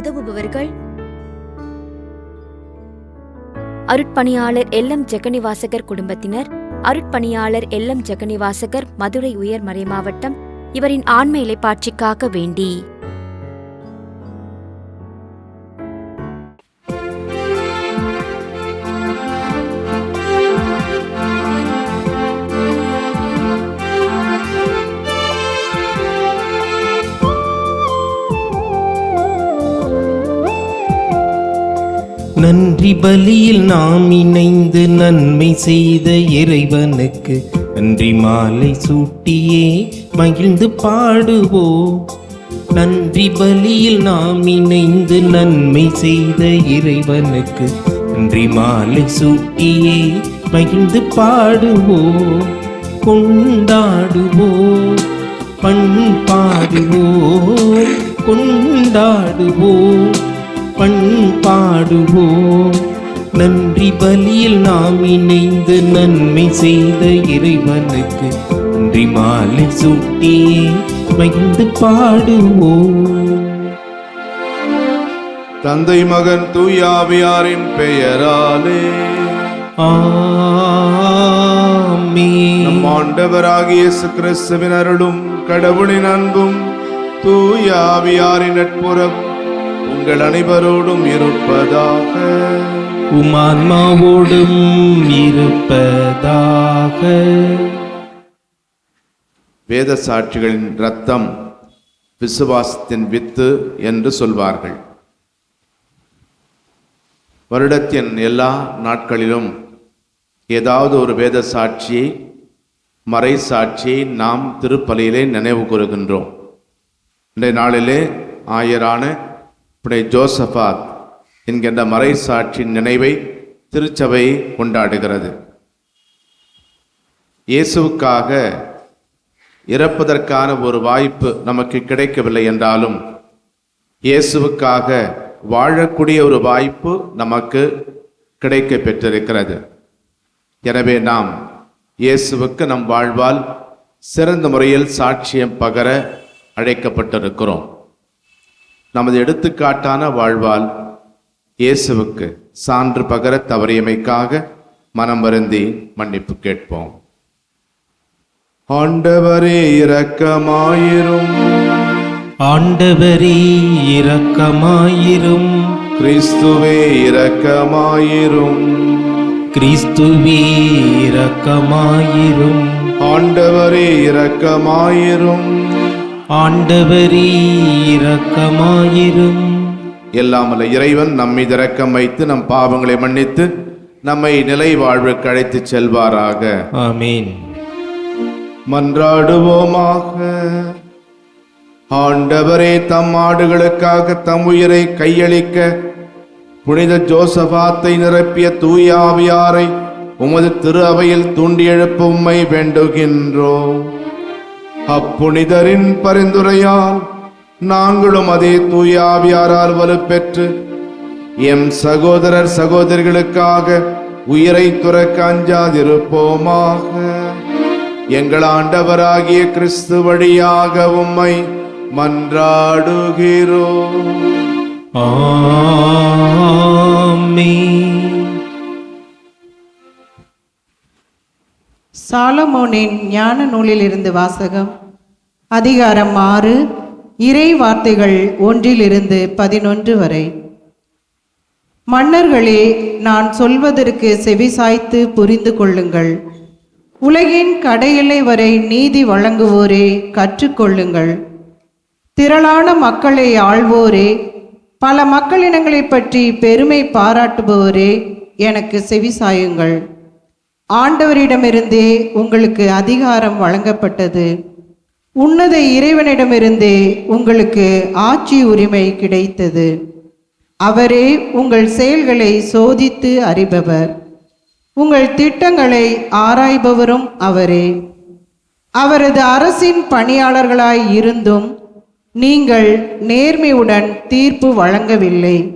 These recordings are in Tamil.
உதவுபவர்கள்? அருட்பணியாளர் எல்லம் ஜெகனிவாசகர் குடும்பத்தினர். அருட்பணியாளர் எல்லம் ஜெகனிவாசகர் மதுரை உயர் மறைமாவட்டம் இவரின் ஆன்ம இலைப்பாட்சிக்காக வேண்டி. நன்றி பலியில் நாம் இணைந்து நன்மை செய்த இறைவனுக்கு நன்றி மாலை சூட்டியே மகிழ்ந்து பாடுவோ. நன்றி பலியில் நாம் இணைந்து நன்மை செய்த இறைவனுக்கு நன்றி மாலை சூட்டியே மகிழ்ந்து பாடுவோ. கொண்டாடுவோ பண்பாடுவோ கொண்டாடுவோ. பண்பாடுவோம் நன்றி பலியில் நாம் இணைந்து நன்மை செய்த இறைவனுக்கு நன்றி மாலை சூட்டியே மகிழ்ந்து பாடுவோம் தந்தை மகன் தூயாவியாரின் பெயராலே. நம் ஆண்டவராகிய கிறிஸ்துவின் அருளும் கடவுளின் அன்பும் தூயாவியாரின் நட்புறம் உங்கள் அனைவரோடும் இருப்பதாக. உமான்மாவோடும் இருப்பதாக. வேத சாட்சிகளின் ரத்தம் விசுவாசத்தின் வித்து என்று சொல்வார்கள். வருடத்தின் எல்லா நாட்களிலும் ஏதாவது ஒரு வேத சாட்சியை மறை சாட்சியை நாம் திருப்பலியிலே நினைவு கூறுகின்றோம். இன்றைய நாளிலே ஆயரான புனை ஜோசபாத் என்கின்ற மறை சாட்சியின் நினைவை திருச்சபை கொண்டாடுகிறது. இயேசுவுக்காக இறப்பதற்கான ஒரு வாய்ப்பு நமக்கு கிடைக்கவில்லை என்றாலும் இயேசுவுக்காக வாழக்கூடிய ஒரு வாய்ப்பு நமக்கு கிடைக்க பெற்றிருக்கிறது எனவே நாம் இயேசுவுக்கு நம் வாழ்வால் சிறந்த முறையில் சாட்சியம் பகர அழைக்கப்பட்டிருக்கிறோம். நமது எடுத்துக்காட்டான வாழ்வால் இயேசுவுக்கு சான்று பகர தவறியமைக்காக மனம் வருந்தி மன்னிப்பு கேட்போம். ஆண்டவரே இரக்கமாயிரும். ஆண்டவரே இரக்கமாயிரும். கிறிஸ்துவே இரக்கமாயிரும். கிறிஸ்துவே இரக்கமாயிரும். ஆண்டவரே இரக்கமாயிரும். ஆண்டவரே இரக்கமாயிரும். எல்லாமல்ல இறைவன் நம்மை இரக்கம் வைத்து நம் பாவங்களை மன்னித்து நம்மை நிலை வாழ்வுக்கு அழைத்துச் செல்வாராக. ஆமென். மன்றாடுவோமாக. ஆண்டவரே தம் ஆடுகளுக்காக தம் உயிரை கையளிக்க புனித ஜோசபாத்தை நிரப்பிய தூய ஆவியாரை உமது திரு அவையில் தூண்டி எழுப்ப உம்மை வேண்டுகின்றோம். அப்புனிதரின் பரிந்துரையால் நாங்களும் அதே தூய ஆவியாரால் வலுப்பெற்று எம் சகோதரர் சகோதரிகளுக்காக உயிரை துறக்க அஞ்சாதிருப்போமாக. எங்கள் ஆண்டவராகிய கிறிஸ்து வழியாக உம்மை மன்றாடுகிறோம். ஆமென். சாலமோனின் ஞான நூலிலிருந்து வாசகம். அதிகாரம் ஆறு இறை வார்த்தைகள் ஒன்றிலிருந்து பதினொன்று வரை. மன்னர்களே நான் சொல்வதற்கு செவிசாய்த்து புரிந்து கொள்ளுங்கள். உலகின் கடையிலை வரை நீதி வழங்குவோரே கற்றுக்கொள்ளுங்கள். திரளான மக்களை ஆள்வோரே பல மக்களினங்களைப் பற்றி பெருமை பாராட்டுபவரே எனக்கு செவிசாயுங்கள். ஆண்டவரிடமிருந்தே உங்களுக்கு அதிகாரம் வழங்கப்பட்டது. உன்னத இறைவனிடமிருந்தே உங்களுக்கு ஆட்சி உரிமை கிடைத்தது. அவரே உங்கள் செயல்களை சோதித்து அறிபவர். உங்கள் திட்டங்களை ஆராய்பவரும் அவரே. அவரது அரசின் பணியாளர்களாய் இருந்தும் நீங்கள் நேர்மையுடன் தீர்ப்பு வழங்கவில்லை.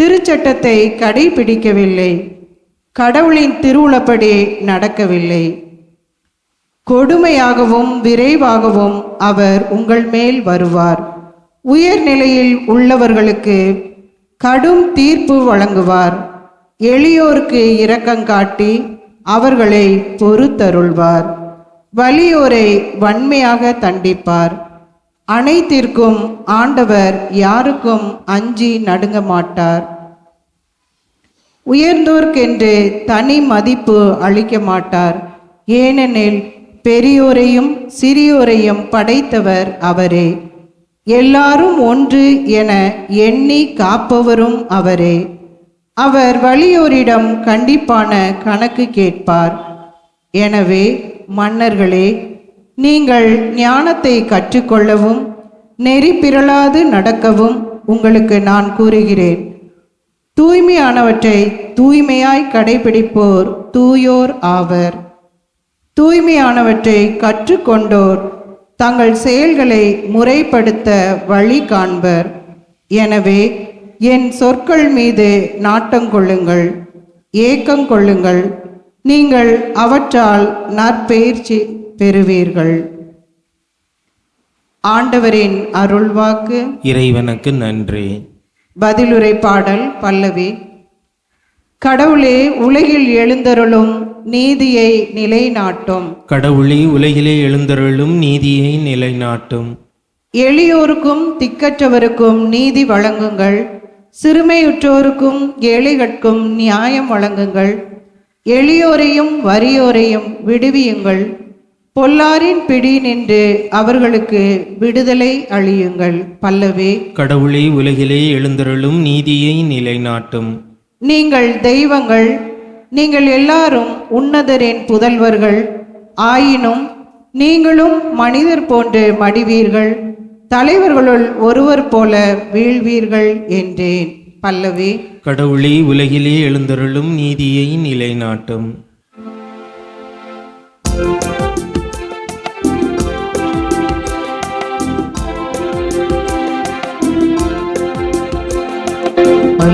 திருச்சட்டத்தை கடைபிடிக்கவில்லை. கடவுளின் திருவுளப்படி நடக்கவில்லை. கொடுமையாகவும் விரைவாகவும் அவர் உங்கள் மேல் வருவார். உயர்நிலையில் உள்ளவர்களுக்கு கடும் தீர்ப்பு வழங்குவார். எளியோருக்கு இரக்கங்காட்டி அவர்களை பொறுத்தருள்வார். வலியோரை வன்மையாக தண்டிப்பார். அனைத்திற்கும் ஆண்டவர் யாருக்கும் அஞ்சி நடுங்க மாட்டார். உயர்ந்தோர்க்கென்று தனி மதிப்பு அளிக்க மாட்டார் ஏனெனில் பெரியோரையும் சிறியோரையும் படைத்தவர் அவரே. எல்லாரும் ஒன்று என எண்ணி காப்பவரும் அவரே. அவர் வலியோரிடம் கண்டிப்பான கணக்கு கேட்பார். எனவே மன்னர்களே நீங்கள் ஞானத்தை கற்றுக்கொள்ளவும் நெறி பிறழாது நடக்கவும் உங்களுக்கு நான் கூறுகிறேன். தூய்மையானவற்றை தூய்மையாய் கடைபிடிப்போர் தூயோர் ஆவர். தூய்மையானவற்றை கற்றுக்கொண்டோர் தங்கள் செயல்களை முறைப்படுத்த வழி காண்பர். எனவே என் சொற்கள் மீது நாட்டம் கொள்ளுங்கள் ஏக்கம் கொள்ளுங்கள் நீங்கள் அவற்றால் நற்பெயர்ச்சி பெறுவீர்கள். ஆண்டவரின் அருள்வாக்கு. இறைவனுக்கு நன்றி. பதிலுரை பாடல் பல்லவி. கடவுளே உலகில் எழுந்தருளும் நீதியை நிலைநாட்டும். கடவுளே உலகிலே எழுந்தருளும் நீதியை நிலைநாட்டும். எளியோருக்கும் திக்கற்றவருக்கும் நீதி வழங்குங்கள். சிறுமையுற்றோருக்கும் ஏழைகட்கும் நியாயம் வழங்குங்கள். எளியோரையும் வறியோரையும் விடுவியுங்கள். பொல்லாரின் பிடி நின்று அவர்களுக்கு விடுதலை அளியுங்கள் பல்லவி கடவுளே உலகிலே எழுந்தருளும் நீதியை நிலைநாட்டும். நீங்கள் தெய்வங்கள் நீங்கள் எல்லாரும் உன்னதரின் புதல்வர்கள். ஆயினும் நீங்களும் மனிதர் போன்று மடிவீர்கள். தலைவர்களுள் ஒருவர் போல வீழ்வீர்கள் என்றேன். பல்லவி கடவுளே உலகிலே எழுந்தருளும் நீதியை நிலைநாட்டும்.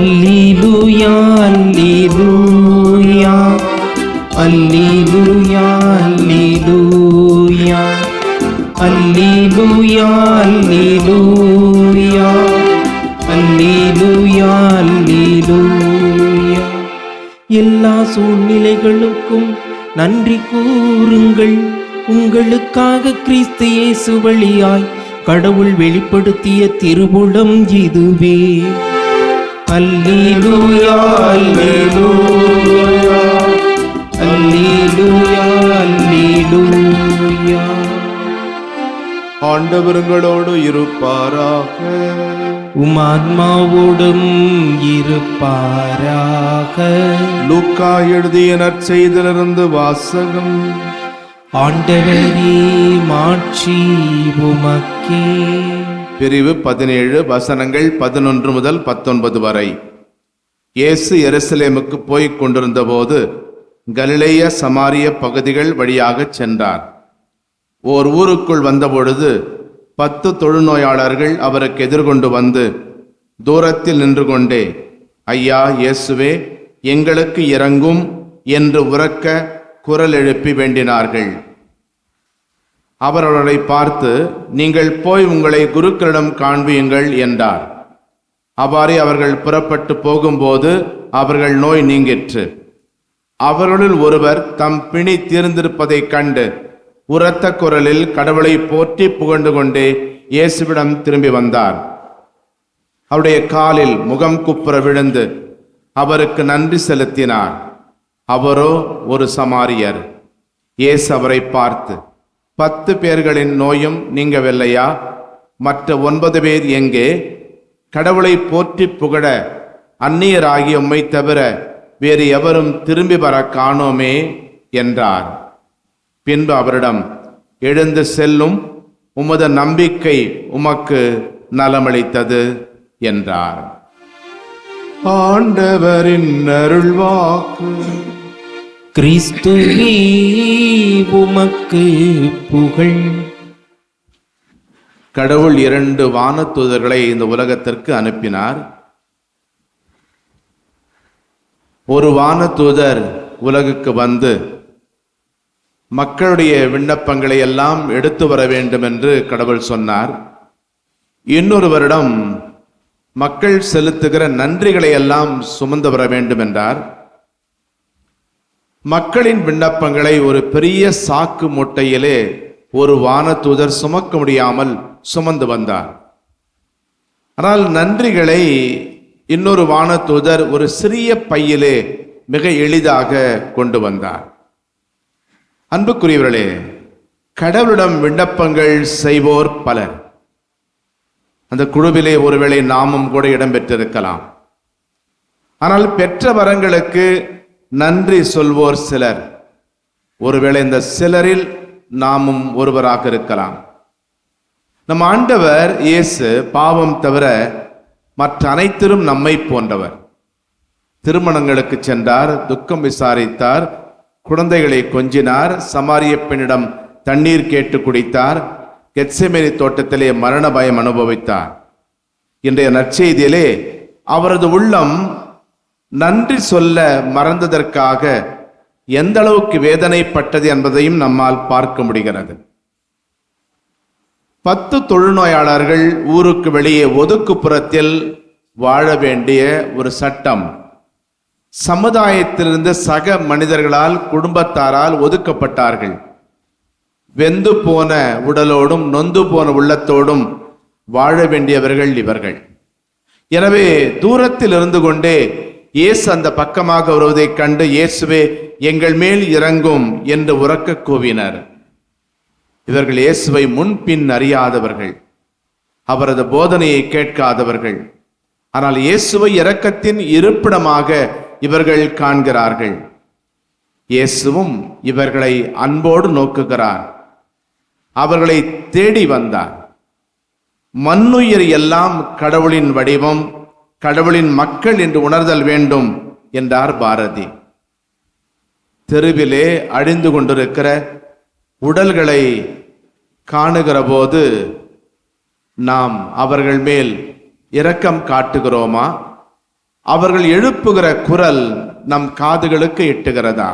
அல்லேலூயா அல்லேலூயா. அல்லேலூயா அல்லேலூயா. அல்லேலூயா அல்லேலூயா. அல்லேலூயா அல்லேலூயா. எல்லா சூழ்நிலைகளுக்கும் நன்றி கூறுங்கள். உங்களுக்காக கிறிஸ்து இயேசு வழியாய் கடவுள் வெளிப்படுத்திய திருவுளம் இதுவே. அல்லேலூயா அல்லேலூயா. அல்லேலூயா அல்லேலூயா. ஆண்டவருங்களோடு இருப்பாராக. உமாத்மாவோடும் இருப்பாராக. லூக்கா எழுதிய நற்செய்திலிருந்து வாசகம். ஆண்டவரே மாட்சி உமக்கே. பிரிவு பதினேழு வசனங்கள் பதினொன்று முதல் பத்தொன்பது வரை. இயேசு எருசலேமுக்கு போய்க் கொண்டிருந்தபோது கலிலேய சமாரிய பகுதிகள் வழியாகச் சென்றார். ஓர் ஊருக்குள் வந்தபொழுது பத்து தொழுநோயாளர்கள் அவருக்கு எதிர்கொண்டு வந்து தூரத்தில் நின்று கொண்டே ஐயா இயேசுவே எங்களுக்கு இறங்கும் என்று உறக்க குரல் எழுப்பி வேண்டினார்கள். அவர் அவர்களை பார்த்து நீங்கள் போய் உங்களை குருக்களிடம் காண்பியுங்கள் என்றார். அவ்வாறே அவர்கள் புறப்பட்டு போகும்போது அவர்கள் நோய் நீங்கிற்று. அவர்களுள் ஒருவர் தம் பிணி தீர்ந்திருப்பதைக் கண்டு உரத்த குரலில் கடவுளை போற்றி புகழ்ந்து கொண்டே இயேசுவிடம் திரும்பி வந்தார். அவருடைய காலில் முகம் குப்புற விழுந்து அவருக்கு நன்றி செலுத்தினார். அவரோ ஒரு சமாரியர். இயேசு அவரை பார்த்து பத்து பேர்களின் நோயும் நீங்கவில்லையா? மற்ற ஒன்பது பேர் எங்கே? கடவுளை போற்றி புகழ அந்நியராகிய உம்மை தவிர வேறு எவரும் திரும்பி வர காணோமே என்றார். பின்பு அவரிடம் எழுந்து செல்லும் உமது நம்பிக்கை உமக்கு நலமளித்தது என்றார். ஆண்டவரின் அருள்வாக்கு. கிறிஸ்துவே உமக்கு புகழ். கடவுள் இரண்டு வானதூதர்களை இந்த உலகத்திற்கு அனுப்பினார். ஒரு வானதூதர் உலகுக்கு வந்து மக்களுடைய விண்ணப்பங்களை எல்லாம் எடுத்து வர வேண்டும் என்று கடவுள் சொன்னார். இன்னொருவரிடம் மக்கள் செலுத்துகிற நன்றிகளை எல்லாம் சுமந்து வர வேண்டும் என்றார் மக்களின் விண்ணப்பங்களை ஒரு பெரிய சாக்கு மூட்டையிலே ஒரு வானதூதர் சுமக்க முடியாமல் சுமந்து வந்தார். ஆனால் நன்றிகளை இன்னொரு வானதூதர் ஒரு சிறிய பையிலே மிக எளிதாக கொண்டு வந்தார். அன்புக்குரியவர்களே கடவுளிடம் விண்ணப்பங்கள் செய்வோர் பலர். அந்த குழுவிலே ஒருவேளை நாமும் கூட இடம்பெற்றிருக்கலாம். ஆனால் பெற்ற வரங்களுக்கு நன்றி சொல்வோர் சிலர். ஒருவேளை இந்த சிலரில் நாமும் ஒருவராக இருக்கலாம். நம் ஆண்டவர் இயேசு பாவம் தவிர மற்ற அனைத்திலும் நம்மை போன்றவர். திருமணங்களுக்கு சென்றார் துக்கம் விசாரித்தார் குழந்தைகளை கொஞ்சினார் சமாரிய பெண்ணிடம் தண்ணீர் கேட்டு குடித்தார் கெட்சமேரி தோட்டத்திலே மரண பயம் அனுபவித்தார். இன்றைய நற்செய்தியிலே அவரது உள்ளம் நன்றி சொல்ல மறந்ததற்காக எந்த அளவுக்கு வேதனைப்பட்டது என்பதையும் நம்மால் பார்க்க முடிகிறது. பத்து தொழுநோயாளர்கள் ஊருக்கு வெளியே ஒதுக்குப்புறத்தில் வாழ வேண்டிய ஒரு சட்டம். சமுதாயத்திலிருந்து சக மனிதர்களால் குடும்பத்தாரால் ஒதுக்கப்பட்டார்கள். வெந்து போன உடலோடும் நொந்து போன உள்ளத்தோடும் வாழ வேண்டியவர்கள் இவர்கள். எனவே தூரத்தில் இருந்து கொண்டே இயேசு அந்த பக்கமாக வருவதைக் கண்டு இயேசுவே எங்கள் மேல் இறங்கும் என்று உறக்க கூவினர். இவர்கள் இயேசுவை முன்பின் அறியாதவர்கள். அவரது போதனையை கேட்காதவர்கள். ஆனால் இயேசுவை இரக்கத்தின் இருப்பிடமாக இவர்கள் காண்கிறார்கள். இயேசுவும் இவர்களை அன்போடு நோக்குகிறார். அவர்களை தேடி வந்தார். மண்ணுயிர் எல்லாம் கடவுளின் வடிவம் கடவுளின் மக்கள் என்று உணர்தல் வேண்டும் என்றார் பாரதி. தெருவிலே அழிந்து கொண்டிருக்கிற உடல்களை காணுகிற போது நாம் அவர்கள் மேல் இரக்கம் காட்டுகிறோமா? அவர்கள் எழுப்புகிற குரல் நம் காதுகளுக்கு எட்டுகிறதா?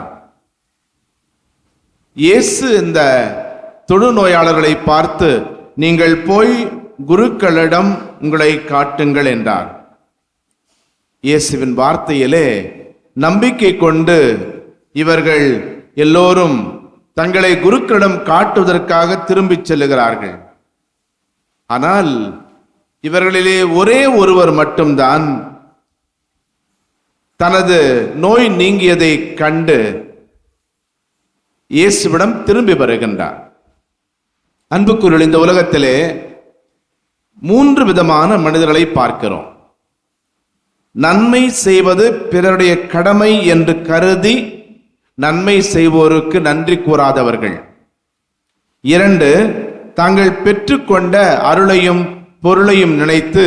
இயேசு இந்த தொழுநோயாளர்களை பார்த்து நீங்கள் போய் குருக்களிடம் உங்களை காட்டுங்கள் என்றார். இயேசுவின் வார்த்தையிலே நம்பிக்கை கொண்டு இவர்கள் எல்லோரும் தங்களை குருக்களிடம் காட்டுவதற்காக திரும்பிச் செல்லுகிறார்கள். ஆனால் இவர்களிலே ஒரே ஒருவர் மட்டும்தான் தனது நோய் நீங்கியதை கண்டு இயேசுவிடம் திரும்பி வருகின்றார். அன்புக்குரிய இந்த உலகத்திலே மூன்று விதமான மனிதர்களை பார்க்கிறோம். நன்மை செய்வது பிறருடைய கடமை என்று கருதி நன்மை செய்வோருக்கு நன்றி கூறாதவர்கள். இரண்டு தாங்கள் பெற்றுக்கொண்ட அருளையும் பொருளையும் நினைத்து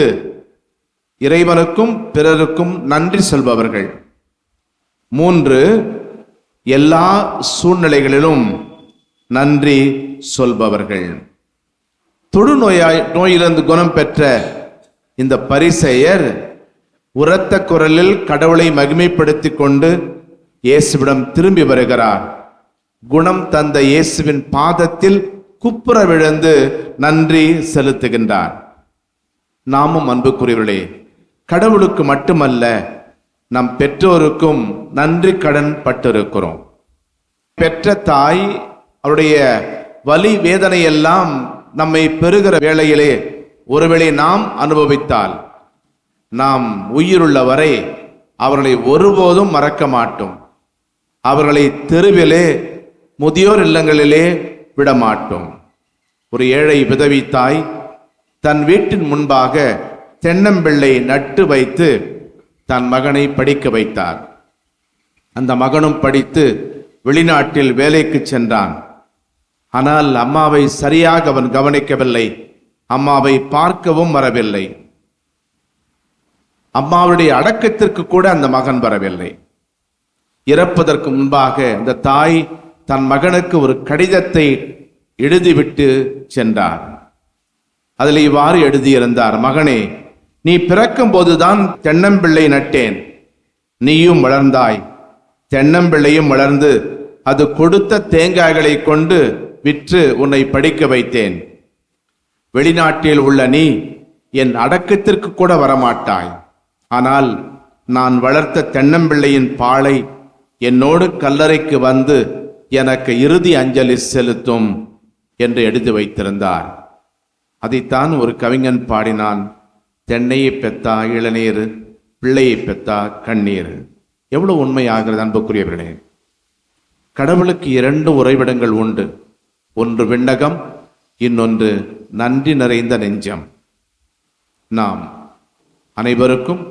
இறைவனுக்கும் பிறருக்கும் நன்றி சொல்பவர்கள். மூன்று எல்லா சூழ்நிலைகளிலும் நன்றி சொல்பவர்கள். தொழுநோயாய் நோயிலிருந்து குணம் பெற்ற இந்த பரிசெயர் உரத்த குரலில் கடவுளை மகிமைப்படுத்தி கொண்டு இயேசுவிடம் திரும்பி வருகிறார். குணம் தந்த இயேசுவின் பாதத்தில் குப்புற விழுந்து நன்றி செலுத்துகின்றார். நாமும் அன்புக்குரியவர்களே கடவுளுக்கு மட்டுமல்ல நம் பெற்றோருக்கும் நன்றி கடன் பட்டிருக்கிறோம். பெற்ற தாய் அவருடைய வலி வேதனையெல்லாம் நம்மை பெறுகிற வேளையிலே ஒருவேளை நாம் அனுபவித்தால் நாம் உயிருள்ள வரை அவர்களை ஒருபோதும் மறக்க மாட்டோம். அவர்களை தெருவிலே முதியோர் இல்லங்களிலே விடமாட்டோம். ஒரு ஏழை விதவி தாய் தன் வீட்டின் முன்பாக தென்னம்பிள்ளை நட்டு வைத்து தன் மகனை படிக்க வைத்தார் அந்த மகனும் படித்து வெளிநாட்டில் வேலைக்கு சென்றான். ஆனால் அம்மாவை சரியாக அவன் கவனிக்கவில்லை. அம்மாவை பார்க்கவும் வரவில்லை. அம்மாவுடைய அடக்கத்திற்கு கூட அந்த மகன் வரவில்லை. இறப்பதற்கு முன்பாக இந்த தாய் தன் மகனுக்கு ஒரு கடிதத்தை எழுதிவிட்டு சென்றார். அதில் இவ்வாறு எழுதியிருந்தார் மகனே நீ பிறக்கும் போதுதான் தென்னம்பிள்ளை நட்டேன். நீயும் வளர்ந்தாய். தென்னம்பிள்ளையும் வளர்ந்து அது கொடுத்த தேங்காய்களை கொண்டு விற்று உன்னை படிக்க வைத்தேன். வெளிநாட்டில் உள்ள நீ என் அடக்கத்திற்கு கூட வரமாட்டாய். ஆனால் நான் வளர்த்த தென்னம்பிள்ளையின் பாலை என்னோடு கல்லறைக்கு வந்து எனக்கு இறுதி அஞ்சலி செலுத்தும் என்று எடுத்து வைத்திருந்தார். அதைத்தான் ஒரு கவிஞன் பாடினான். தென்னையை பெத்தா இளநீர் பிள்ளையை பெத்தா கண்ணீர். எவ்வளவு உண்மையாகிறது அன்புக்குரியவர்களே. கடவுளுக்கு இரண்டு உறைவிடங்கள் உண்டு. ஒன்று விண்ணகம் இன்னொன்று நன்றி நிறைந்த நெஞ்சம். நாம் அனைவருக்கும்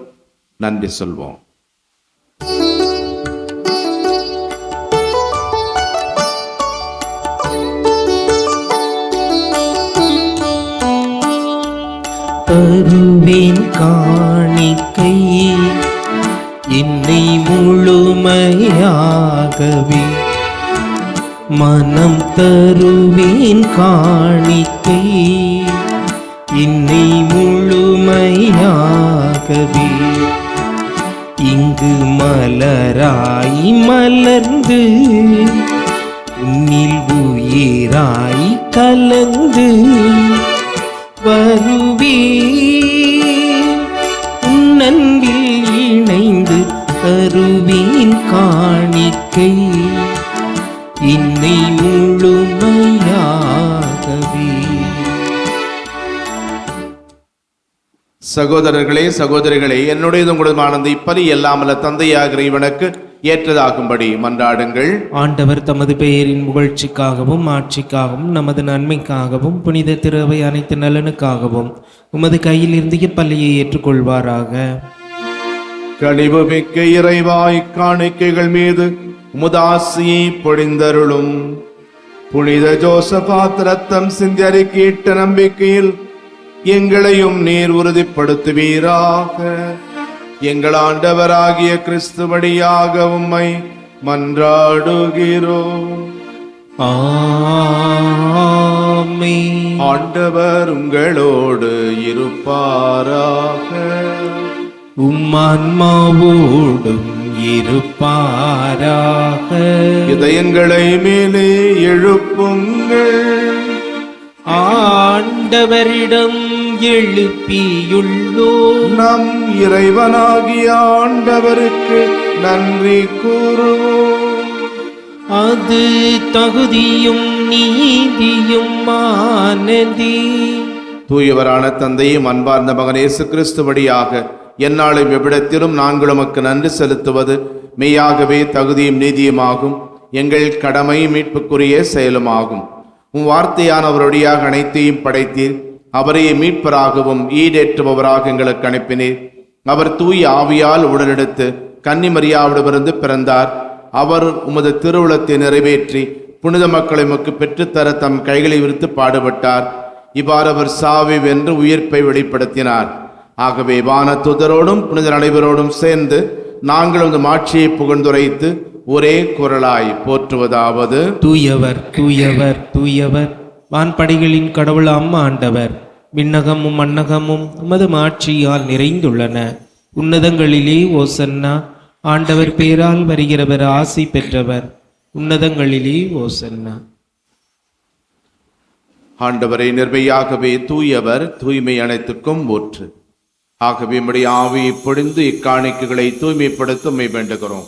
நன்றி சொல்வோம். தருவேன் காணிக்கை என்னை முழுமையாகவே மனம் தருவேன் காணிக்கை என்னை முழுமையாகவே இங்கு மலராய் மலர்ந்து உன்னில் உயிராய் கலந்து வருவே. உன்னன்பில் இணைந்து தருவேன் காணிக்கை. இன்னை முழு சகோதரர்களே சகோதரிகளே என்னுடையது உங்களதுமானது இப்பலி எல்லாமல்ல தந்தையாகிற இவனுக்கு ஏற்றதாகும்படி மன்றாடுங்கள். ஆண்டவர் தமது பெயரின் புகழ்ச்சிக்காகவும் ஆட்சிக்காகவும் நமது நன்மைக்காகவும் புனித திருவை அனைத்து நலனுக்காகவும் உமது கையில் இருந்து இப்பள்ளியை ஏற்றுக்கொள்வாராக. கனிவு மிக்க இறைவாய் காணிக்கைகள் மீது முதாசியை பொழிந்தருளும். புனித ஜோசபாத் ரத்தம் அறிக்கையிட்ட நம்பிக்கையில் எங்களையும் நீர் உறுதிப்படுத்துவீராக. எங்கள் ஆண்டவராகிய கிறிஸ்து வழியாக உம்மை மன்றாடுகிறோம். ஆண்டவர் உங்களோடு இருப்பாராக. உம்மான்மாவோடும் இருப்பாராக. இதயங்களை மேலே எழுப்புங்கள். ஆண்டவரிடம் எழுப்பியுள்ளோ. நம் இறைவனாகிய ஆண்டவருக்கு நன்றி கூறுவோம். அது தகுதியும் நீதியும் ஆனதி. தூயவரான தந்தையும் அன்பார்ந்த மகன் இயேசு கிறிஸ்து வழியாக எந்நாளும் எவ்விடத்திலும் நாங்கள் உமக்கு நன்றி செலுத்துவது மெய்யாகவே தகுதியும் நீதியுமாகும். எங்கள் கடமை மீட்புக்குரிய செயலுமாகும். உம் வார்த்தையானவருடையாக அனைத்தையும் படைத்தீர். அவரையே மீட்பராகவும் ஈடேற்றுபவராக எங்களுக்கு அனுப்பினீர். அவர் தூய் ஆவியால் உடலெடுத்து கன்னிமரியாவிடமிருந்து பிறந்தார். அவர் உமது திருவுளத்தை நிறைவேற்றி புனித மக்களை மக்கு பெற்றுத்தர தம் கைகளை விரித்து பாடுபட்டார். இவ்வாறு அவர் சாவி வென்று உயிர்ப்பை வெளிப்படுத்தினார். ஆகவே வானத்துதரோடும் புனிதர் அனைவரோடும் சேர்ந்து நாங்கள் அந்த மாட்சியை புகழ்ந்துரைத்து ஒரே குரலாய் போற்றுவதாவது தூயவர் தூயவர் தூயவர். வான்படைகளின் கடவுளாம் ஆண்டவர். விண்ணகமும் மண்ணகமும் உமது மாட்சியால் நிறைந்துள்ளன. உன்னதங்களிலே ஓசன்னா ஆண்டவர் பேரால் வருகிறவர் ஆசி பெற்றவர். உன்னதங்களிலே ஓசன்னா. ஆண்டவரை நிர்மையாகவே தூயவர் தூய்மை அனைத்துக்கும் ஊற்று. ஆகவே நம்முடைய ஆவியை பொழிந்து இக்காணிக்கைகளை தூய்மைப்படுத்த வேண்டுகிறோம்.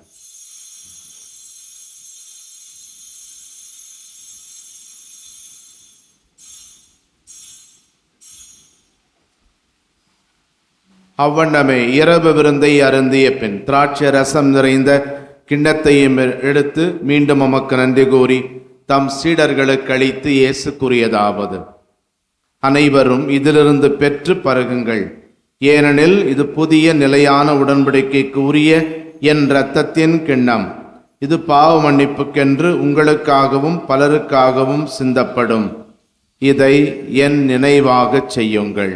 அவ்வண்ணமே இரவு விருந்தை அருந்திய பின் திராட்சை ரசம் நிறைந்த கிண்ணத்தையும் எடுத்து மீண்டும் உமக்கு நன்றி கூறி தம் சீடர்களுக்கு அளித்து இயேசு கூறியதாவது அனைவரும் இதிலிருந்து பெற்று பருகுங்கள். ஏனெனில் இது புதிய நிலையான உடன்படிக்கைக்கு உரிய என் இரத்தத்தின் கிண்ணம். இது பாவ மன்னிப்புக்கென்று உங்களுக்காகவும் பலருக்காகவும் சிந்தப்படும். இதை என் நினைவாகச் செய்யுங்கள்.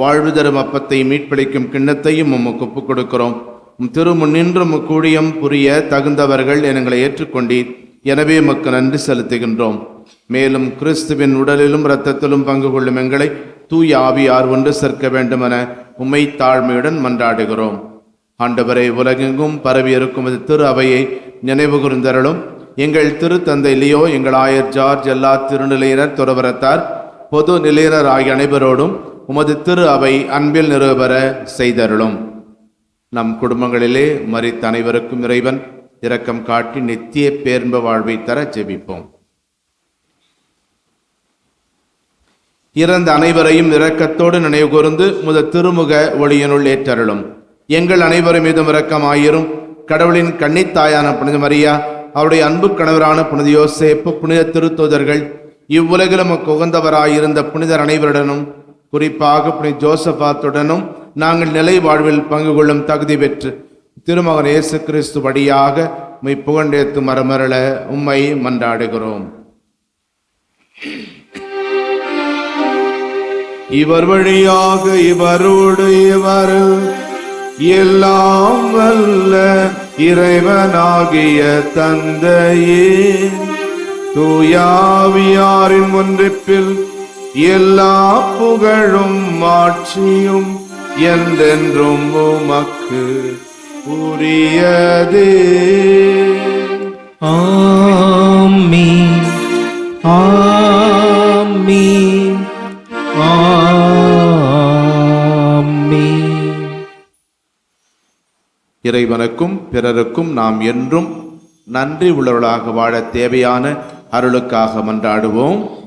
வாழ்வு தரும் அப்பத்தை மீட்பளிக்கும் கிண்ணத்தையும் உமக்கு ஒப்புக் கொடுக்கிறோம் திருமுன்னின்றும் கூடியம் புரிய தகுந்தவர்கள் எங்களை ஏற்றுக்கொண்டீர். எனவே உமக்கு நன்றி செலுத்துகின்றோம். மேலும் கிறிஸ்துவின் உடலிலும் இரத்தத்திலும் பங்கு கொள்ளும் எங்களை தூய ஆவியார் ஒன்று சேர்க்க வேண்டுமென உம்மை தாழ்மையுடன் மன்றாடுகிறோம். ஆண்டவரை உலகெங்கும் பரவி இருக்கும் இது திரு அவையை நினைவு கூர்ந்தருளும். எங்கள் திருத்தந்தை லியோ எங்கள் ஆயர் ஜார்ஜ் எல்லா திருநிலையினர் துறவரத்தார் பொது நிலையினர் ஆகிய அனைவரோடும் உமது திரு அவை அன்பில் நிறுவர செய்தருளும். நம் குடும்பங்களிலே மறித்த அனைவருக்கும் இறைவன் இரக்கம் காட்டி நித்திய பேர்ந்த வாழ்வை தர ஜெபிப்போம். இறந்த அனைவரையும் இரக்கத்தோடு நினைவு கூர்ந்து முத திருமுக ஒளியினுள் ஏற்றருளும். எங்கள் அனைவரும் மீதும் இரக்கமாயிரும். கடவுளின் கன்னித்தாயான புனித மரியா அவருடைய அன்பு கணவரான புனித யோசேப்பு புனித திருத்தூதர்கள் இவ்வுலகிலும் உகந்தவராயிருந்த புனிதர் அனைவருடனும் குறிப்பாக புனி ஜோசபாத்துடனும் நாங்கள் நிலை வாழ்வில் பங்கு கொள்ளும் தகுதி பெற்று திருமகன் இயேசு கிறிஸ்து வழியாக உம்மை புகண்டேத்து மரமரள உம்மை மன்றாடுகிறோம். இவர் வழியாக இவரோடு இவர் எல்லாம் வல்ல இறைவனாகிய தந்தையே. தூயாவியாரின் ஒன்றிப்பில் எல்லா புகழும் ஆட்சியும் என்றென்றும் உமக்கு உரியதே. ஆமீன். ஆமீன். ஆமீன். இறைவனுக்கும் பிறருக்கும் நாம் என்றும் நன்றி உள்ளவர்களாக வாழ தேவையான அருளுக்காக மன்றாடுவோம்.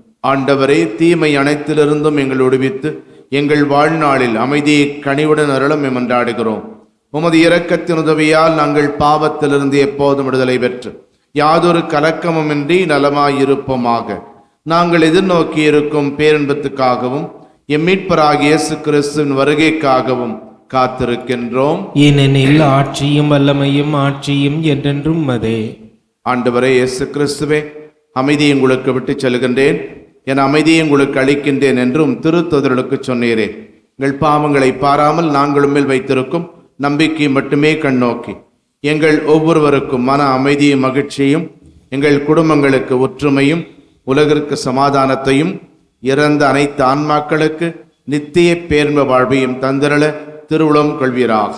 ஆண்டவரே தீமை அனைத்திலிருந்தும் எங்கள் விடுவித்து எங்கள் வாழ்நாளில் அமைதியை கனிவுடன் அருளும் மன்றாடுகிறோம் உமது இரக்கத்தின் உதவியால் நாங்கள் பாவத்திலிருந்து எப்போதும் விடுதலை பெற்று யாதொரு கலக்கமுமின்றி நலமாயிருப்போமாக. நாங்கள் எதிர்நோக்கி இருக்கும் பேரின்பத்துக்காகவும் எம் மீட்பராகிய இயேசு கிறிஸ்துவின் வருகைக்காகவும் காத்திருக்கின்றோம். ஏனெனில் ஆட்சியும் வல்லமையும் ஆட்சியும் என்றென்றும் மதே ஆண்டவரே இயேசு கிறிஸ்துவே அமைதியை உங்களுக்கு விட்டுச் செல்கின்றேன் என் அமைதியை உங்களுக்கு அளிக்கின்றேன் என்றும் திருத்தொதர்களுக்கு சொன்னீரே. எங்கள் பாவங்களை பாராமல் நாங்களும் மேல் வைத்திருக்கும் நம்பிக்கை மட்டுமே கண்ணோக்கி எங்கள் ஒவ்வொருவருக்கும் மன அமைதியும் மகிழ்ச்சியும் எங்கள் குடும்பங்களுக்கு ஒற்றுமையும் உலகிற்கு சமாதானத்தையும் இறந்த அனைத்து ஆன்மாக்களுக்கு நித்திய பேர்ம வாழ்வையும் தந்திரள திருவுளம் கொள்வீராக.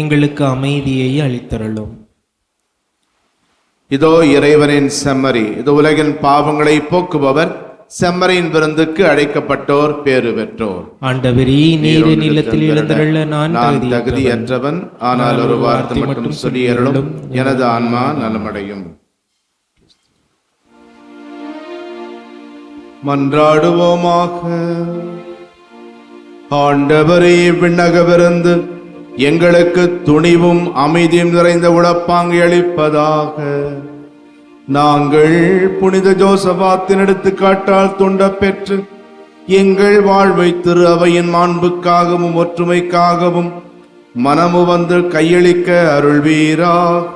எங்களுக்கு அமைதியை அளித்தருளும். இதோ இறைவனின் செம்மறி. இது உலகின் பாவங்களை போக்குபவர் செம்மறியின் விருந்துக்கு அழைக்கப்பட்டோர் பேறு பெற்றோர். ஆண்டவரே நீர் நிலத்தில் எழுந்தருள நான். தகுதியற்றவன். ஆனால் ஒரு வார்த்தை மட்டும் சொல்லி அருளும். எனது ஆன்மா நலமடையும். மன்றாடுவோமாக. ஆண்டவரே விண்ணகவிருந்து எங்களுக்கு துணிவும் அமைதியும் நிறைந்த உழப்பாங்கி அளிப்பதாக நாங்கள் புனித ஜோசபாத்தின் எடுத்துக்காட்டால் துண்ட பெற்று எங்கள் வாழ்வை திரு அவையின் மாண்புக்காகவும் ஒற்றுமைக்காகவும் மனமு வந்து கையளிக்க அருள்வீராக.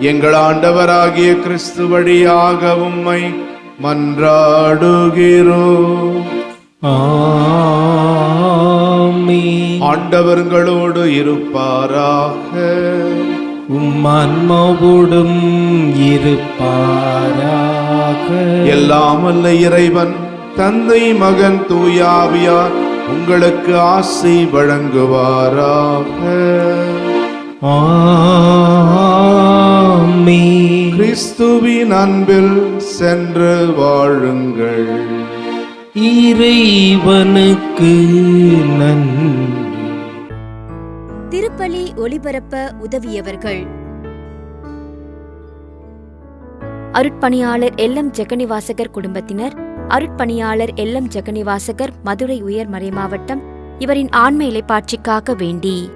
எங்கள் ஆண்டவராகிய கிறிஸ்து வழியாக உம்மை மன்றாடுகிறோம். ஆ. ஆண்டவர்களோடு இருப்பாராக. உம் ஆன்மாவோடும் இருப்பாராக. எல்லாம் வல்ல இறைவன் தந்தை மகன் தூயாவியார் உங்களுக்கு ஆசை வழங்குவாராக. கிறிஸ்துவின் அன்பில் சென்று வாழுங்கள். இறைவனுக்கு நன்றி. திருப்பலி ஒளிபரப்ப உதவியவர்கள். அருட்பணியாளர் எல்லம் ஜெகனிவாசகர் குடும்பத்தினர் அருட்பணியாளர் எல்லம் ஜெகனிவாசகர் மதுரை உயர்மறை மாவட்டம் இவரின் ஆன்ம இலைப்பாட்சிக்காக வேண்டி.